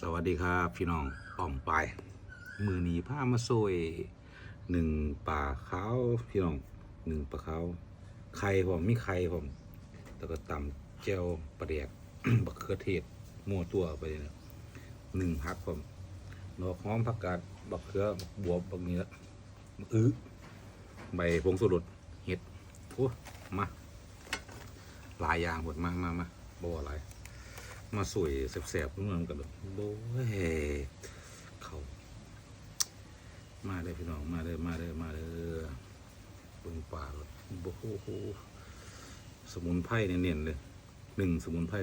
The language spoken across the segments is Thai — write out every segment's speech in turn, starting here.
สวัสดีครับพี่น้องป้อมไป มือหนีผ้ามาโซยหนึ่งป่าขาวพี่น้องหนึ่งป่าขาวไข่ผมมีไข่ผมแล้วก็ตำเจลปลาแดกบักเขือเทศมั่วตัวไปเลยนะหนึ่งพักผมดอกหอมผักกาดบักเขือบักบวบบักเนื้อบักอื้อใบผงสุรเห็ดโอ้มา หลายอย่างหมดมามามาบ่อะไร มาสวยแสบๆเมืองกันเลยโบ้เขามาเลยพี่น้องมาเลยมาเลยมาเลยเบิ่งป่าเลยโอ้โหสมุนไพรเน้นๆเลยหนึ่งสมุนไพร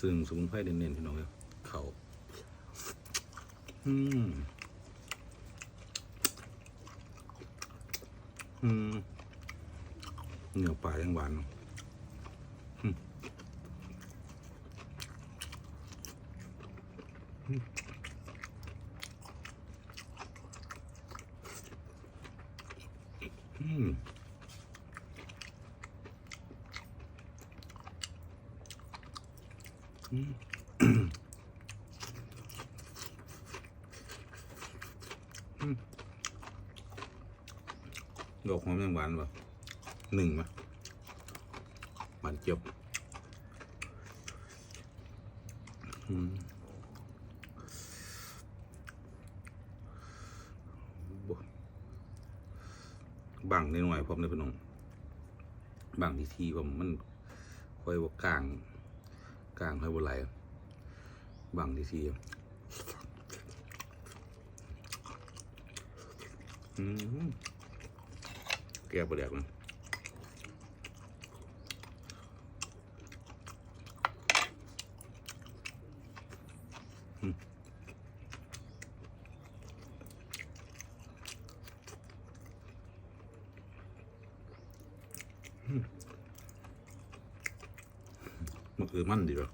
ซึ่งสมุนไพรเน้นๆพี่น้องเลยเขาอืมอืมเนื้อปลายังหวานอืม อืมอืมดอกหอมยังหวานป่ะหนึ่งป่ะหวานเจี๊ยบอืมบ่ บังในหน่วยผมเลยพี่น้องบังที่ทีผมมันค่อยว่ากลางกลางค่อยบ่ไหลบังที่ทีอืมแก้ประเดี๋ยวมัน มันคือมันดีหรอ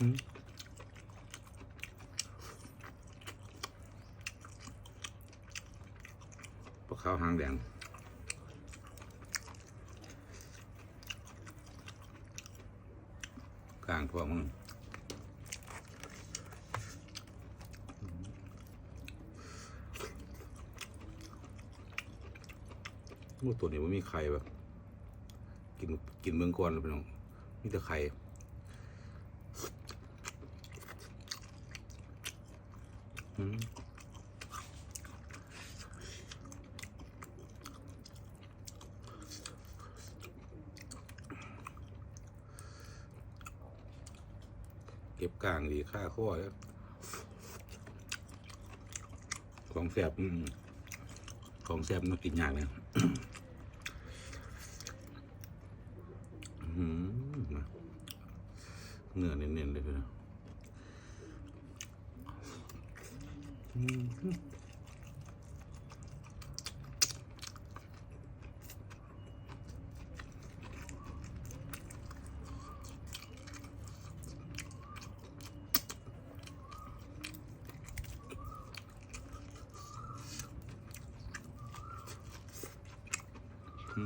อืมปลาขาวหางแดงกลางทั่วมึง มูตัวนี้มันมีไข่แบบกินกินเมืองก่อนเลยพี่น้องมีแต่ไข่อืมเก็บกลางดีค่าข้อแล้วของแสบอืม ของแสบมันกินยากเลยอื้อหือเนื้อเน้นๆเลยพี่นะอื้อหืออืม อืม โคต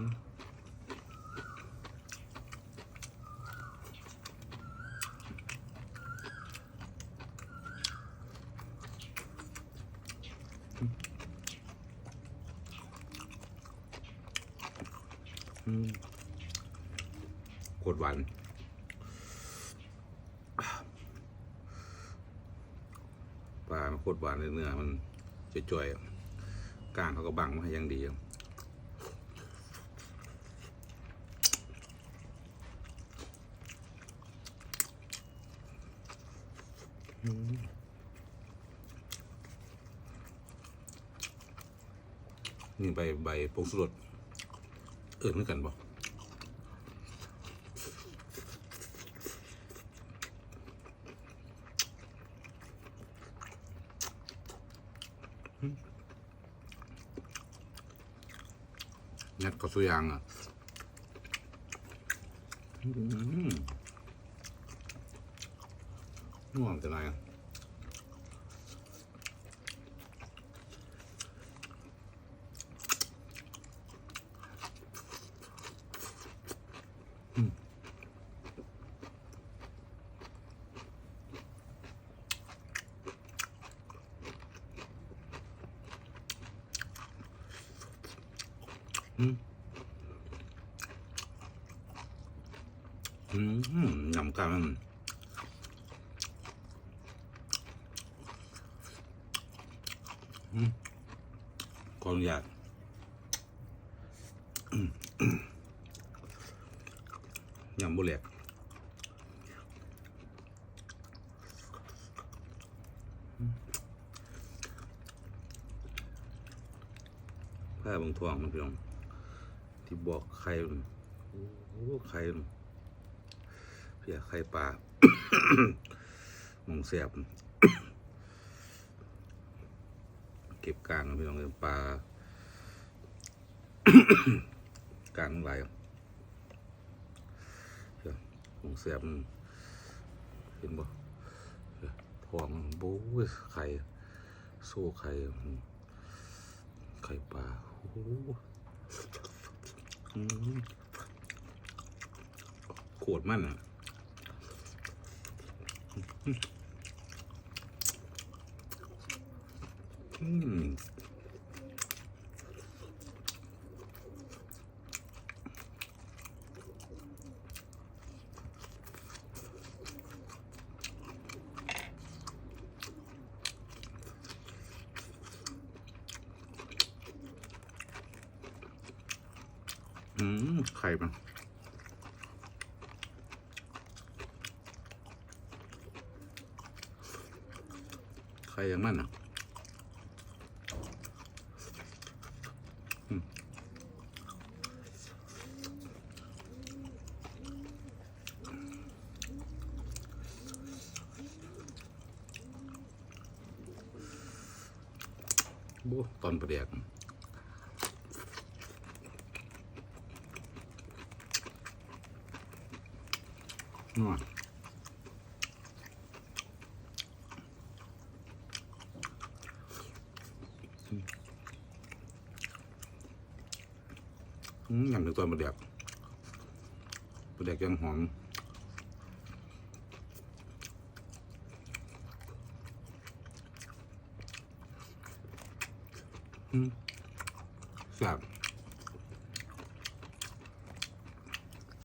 รหวานปลามันโคตรหวานเลยเนื้อมันจ่อยๆก้างเขาก็บังมาให้ยังดีอะอื นี่ใบใบผงสุรสเอื่นเหมือนกันบ่งัดก็สุยางอะ อืม Đúng không từ này Mm. Mm, nhầm cả mình. ขออนุญาตยำบุเล็กผ้าบางทวงมันพี่น้องที่บอกไข่มันโอ้โหไข่มันเพียไข่ปลามองแสบ ก็บกลางพี่น้องเลยปลากลางไหลเดี๋ยมองแสบเห็นบ่เดี๋ยวทองโบ้ยไข่โซ่ไข่ไข่ปลาโอ้โคตรมันอะ อืมอืมไข่มันไข่อยังมันอะ โบ้ตอนประเดียกนวดอืมยำถึงตอนประเดียกประเดียกยังหอม อืมแซ่บ